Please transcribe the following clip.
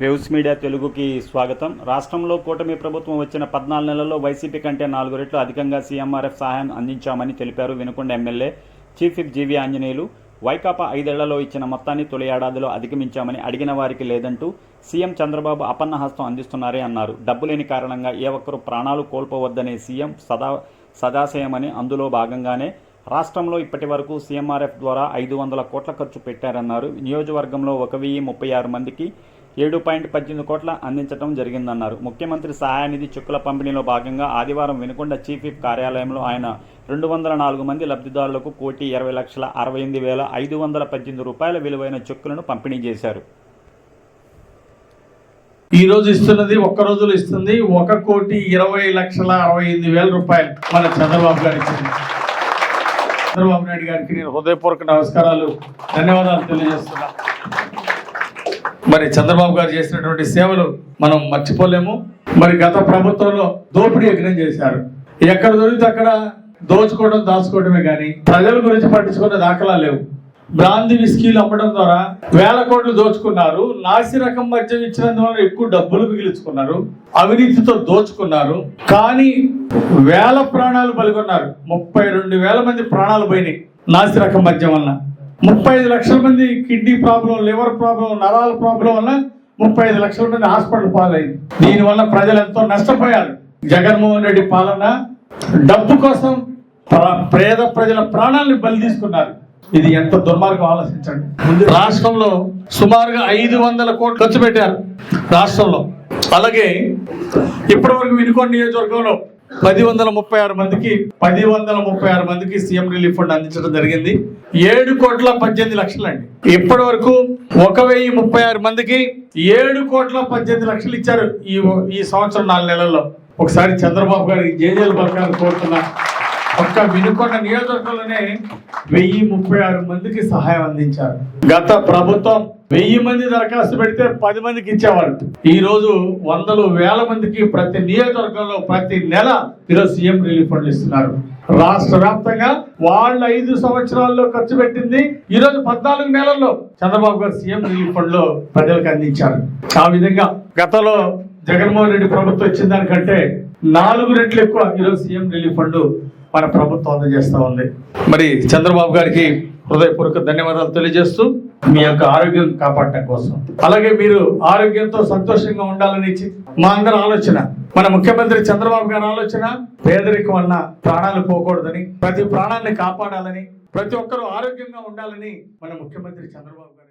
Waves media తెలుగుకి స్వాగతం. రాష్ట్రంలో కూటమి ప్రభుత్వం వచ్చిన పద్నాలుగు నెలల్లో వైసీపీ కంటే నాలుగు రెట్లు అధికంగా సీఎంఆర్ఎఫ్ సహాయం అందించామని తెలిపారు Vinukonda MLA chief whip GV Anjaneyulu. Vaikapa ఐదేళ్ళలో ఇచ్చిన మొత్తాన్ని తొలి ఏడాదిలో అధిగమించామని అడిగిన వారికి లేదంటూ సీఎం చంద్రబాబు అపన్న హస్తం అందిస్తున్నారే అన్నారు. డబ్బు లేని కారణంగా ఏ ఒక్కరూ ప్రాణాలు కోల్పోవద్దనే సీఎం సదా సదాశయమని అందులో భాగంగానే రాష్ట్రంలో ఇప్పటి వరకు సీఎంఆర్ఎఫ్ ద్వారా ఐదు వందల కోట్ల ఖర్చు పెట్టారన్నారు. నియోజకవర్గంలో ఒక వెయ్యి ముప్పై ఆరు మందికి ఏడు పాయింట్ పద్దెనిమిది కోట్ల అందించడం జరిగిందన్నారు. ముఖ్యమంత్రి సహాయనిధి చెక్కుల పంపిణీలో భాగంగా ఆదివారం వినుకొండ చీఫ్ విప్ కార్యాలయంలో ఆయన రెండు వందల నాలుగు మంది లబ్ధిదారులకు కోటి ఇరవై లక్షల అరవై ఎనిమిది వేల ఐదు వందల పద్దెనిమిది రూపాయల విలువైన చెక్కులను పంపిణీ చేశారు. ఈ రోజు ఇస్తున్నది ఒక్క రోజులో ఇస్తుంది. ఒక కోటి ఇరవై లక్షల అరవై ఎనిమిది వేల రూపాయలు మన చంద్రబాబు గారు ఇచ్చింది. చంద్రబాబు నాయుడు గారికి నేను హృదయపూర్వక నమస్కారాలు ధన్యవాదాలు తెలియజేస్తున్నా మరి చంద్రబాబు గారు చేసినటువంటి సేవలు మనం మర్చిపోలేము. మరి గత ప్రభుత్వంలో దోపిడీ యజ్ఞం చేశారు. ఎక్కడ దొరికితే అక్కడ దోచుకోవడం దాచుకోవడమే కానీ ప్రజల గురించి పట్టించుకునే దాఖలా లేవు. బ్రాంది విస్కీలు అమ్మడం ద్వారా వేల కోట్లు దోచుకున్నారు. నాసి రకం మద్యం ఇచ్చినందువల్ల ఎక్కువ డబ్బులు మిగిలించుకున్నారు. అవినీతితో దోచుకున్నారు. కానీ వేల ప్రాణాలు పలుకున్నారు ముప్పై రెండు వేల మంది ప్రాణాలు పోయినాయి. నాసి రకం మద్యం వల్ల ముప్పై ఐదు లక్షల మంది కిడ్నీ ప్రాబ్లం లివర్ ప్రాబ్లం నరాల ప్రాబ్లం వల్ల ముప్పై ఐదు లక్షల మంది హాస్పిటల్ పాలైంది. దీనివల్ల ప్రజలు ఎంతో నష్టపోయారు. జగన్మోహన్ రెడ్డి పాలన డబ్బు కోసం పేద ప్రజల ప్రాణాలను బలి తీసుకున్నారు. ఇది ఎంత దుర్మార్గం ఆలోచించండి. రాష్ట్రంలో సుమారుగా ఐదు వందల కోట్లు ఖర్చు పెట్టారు రాష్ట్రంలో. అలాగే ఇప్పటి వరకు వినుకొండ నియోజకవర్గంలో పది వందల ముప్పై ఆరు మందికి పది వందల ముప్పై ఆరు మందికి సీఎం రిలీఫ్ ఫండ్ అందించడం జరిగింది. ఏడు కోట్ల పద్దెనిమిది లక్షలండి. ఇప్పటి వరకు ఒక వెయ్యి ముప్పై ఆరు మందికి ఏడు కోట్ల పద్దెనిమిది లక్షలు ఇచ్చారు ఈ ఈ సంవత్సరం నాలుగు నెలల్లో. ఒకసారి చంద్రబాబు గారికి జేజేలు పలకాలని కోరుతున్నా. ఒక్క వినుకొండ నియోజకవర్గంలోనే వెయ్యి ముప్పై ఆరు మందికి సహాయం అందించారు. గత ప్రభుత్వం వెయ్యి మంది దరఖాస్తు పెడితే పది మందికి ఇచ్చేవారు. ఈ రోజు వందలు వేల మందికి ప్రతి నియోజకవర్గంలో ప్రతి నెల ఈరోజు సీఎం రిలీఫ్ ఫండ్లు ఇస్తున్నారు. రాష్ట్ర వ్యాప్తంగా వాళ్ళ ఐదు సంవత్సరాల్లో ఖర్చు పెట్టింది ఈ రోజు పద్నాలుగు నెలల్లో చంద్రబాబు గారు సీఎం రిలీఫ్ ఫండ్లో ప్రజలకు అందించారు. ఆ విధంగా గతంలో జగన్మోహన్ రెడ్డి ప్రభుత్వం ఇచ్చిన దానికంటే నాలుగు రెట్లు ఎక్కువ ఈరోజు సీఎం రిలీఫ్ ఫండ్ మన ప్రభుత్వం అందజేస్తా ఉంది. మరి చంద్రబాబు గారికి హృదయపూర్వక ధన్యవాదాలు తెలియజేస్తూ మీ యొక్క ఆరోగ్యం కాపాడటం కోసం. అలాగే మీరు ఆరోగ్యంతో సంతోషంగా ఉండాలని మా అందరి ఆలోచన మన ముఖ్యమంత్రి చంద్రబాబు గారి ఆలోచన పేదరికం వలన ప్రాణాలు పోకూడదని ప్రతి ప్రాణాన్ని కాపాడాలని ప్రతి ఒక్కరూ ఆరోగ్యంగా ఉండాలని మన ముఖ్యమంత్రి చంద్రబాబు గారు